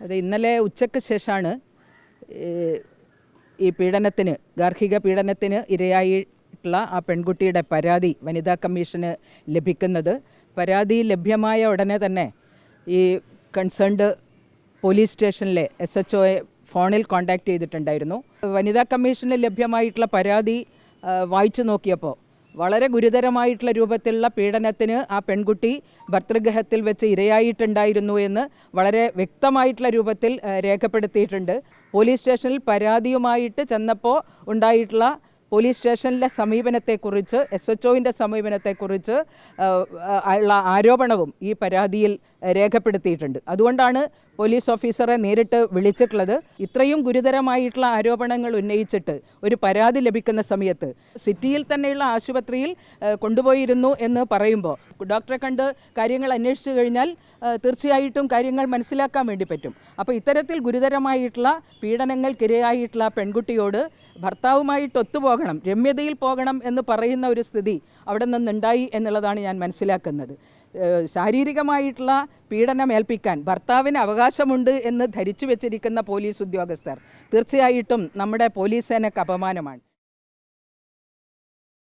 അത് ഇന്നലെ ഉച്ചയ്ക്ക് ശേഷമാണ് ഈ പീഡനത്തിന് ഗാർഹിക പീഡനത്തിന് ഇരയായിട്ടുള്ള ആ പെൺകുട്ടിയുടെ പരാതി വനിതാ കമ്മീഷന് ലഭിക്കുന്നത്. പരാതി ലഭ്യമായ ഉടനെ തന്നെ ഈ കൺസേൺഡ് പോലീസ് സ്റ്റേഷനിലെ എസ് എച്ച് ഒയെ ഫോണിൽ കോൺടാക്റ്റ് ചെയ്തിട്ടുണ്ടായിരുന്നു. വനിതാ കമ്മീഷന് ലഭ്യമായിട്ടുള്ള പരാതി വായിച്ചു നോക്കിയപ്പോൾ വളരെ ഗുരുതരമായിട്ടുള്ള രൂപത്തിലുള്ള പീഡനത്തിന് ആ പെൺകുട്ടി ഭർത്തൃഗ്രഹത്തിൽ വെച്ച് ഇരയായിട്ടുണ്ടായിരുന്നു എന്ന് വളരെ വ്യക്തമായിട്ടുള്ള രൂപത്തിൽ രേഖപ്പെടുത്തിയിട്ടുണ്ട്. പോലീസ് സ്റ്റേഷനിൽ പരാതിയുമായിട്ട് ചെന്നപ്പോൾ ഉണ്ടായിട്ടുള്ള പോലീസ് സ്റ്റേഷനിലെ സമീപനത്തെക്കുറിച്ച് എസ് എച്ച് ഒവിന്റെ സമീപനത്തെക്കുറിച്ച് ഉള്ള ആരോപണവും ഈ പരാതിയിൽ രേഖപ്പെടുത്തിയിട്ടുണ്ട്. അതുകൊണ്ടാണ് പോലീസ് ഓഫീസറെ നേരിട്ട് വിളിച്ചിട്ടുള്ളത്. ഇത്രയും ഗുരുതരമായിട്ടുള്ള ആരോപണങ്ങൾ ഉന്നയിച്ചിട്ട് ഒരു പരാതി ലഭിക്കുന്ന സമയത്ത് സിറ്റിയിൽ തന്നെയുള്ള ആശുപത്രിയിൽ കൊണ്ടുപോയിരുന്നു എന്ന് പറയുമ്പോൾ ഡോക്ടറെ കണ്ട് കാര്യങ്ങൾ അന്വേഷിച്ചു കഴിഞ്ഞാൽ തീർച്ചയായിട്ടും കാര്യങ്ങൾ മനസ്സിലാക്കാൻ വേണ്ടി പറ്റും. അപ്പോൾ ഇത്തരത്തിൽ ഗുരുതരമായിട്ടുള്ള പീഡനങ്ങൾക്കിരയായിട്ടുള്ള പെൺകുട്ടിയോട് ഭർത്താവുമായിട്ട് ഒത്തുപോകണം രമ്യതയിൽ പോകണം എന്ന് പറയുന്ന ഒരു സ്ഥിതി അവിടെ നിന്നുണ്ടായി എന്നുള്ളതാണ് ഞാൻ മനസ്സിലാക്കുന്നത്. ശാരീരികമായിട്ടുള്ള പീഡനം ഏൽപ്പിക്കാൻ ഭർത്താവിന് അവകാശമുണ്ട് എന്ന് ധരിച്ചു വെച്ചിരിക്കുന്ന പോലീസ് ഉദ്യോഗസ്ഥർ തീർച്ചയായിട്ടും നമ്മുടെ പോലീസ് സേനയ്ക്ക് അപമാനമാണ്.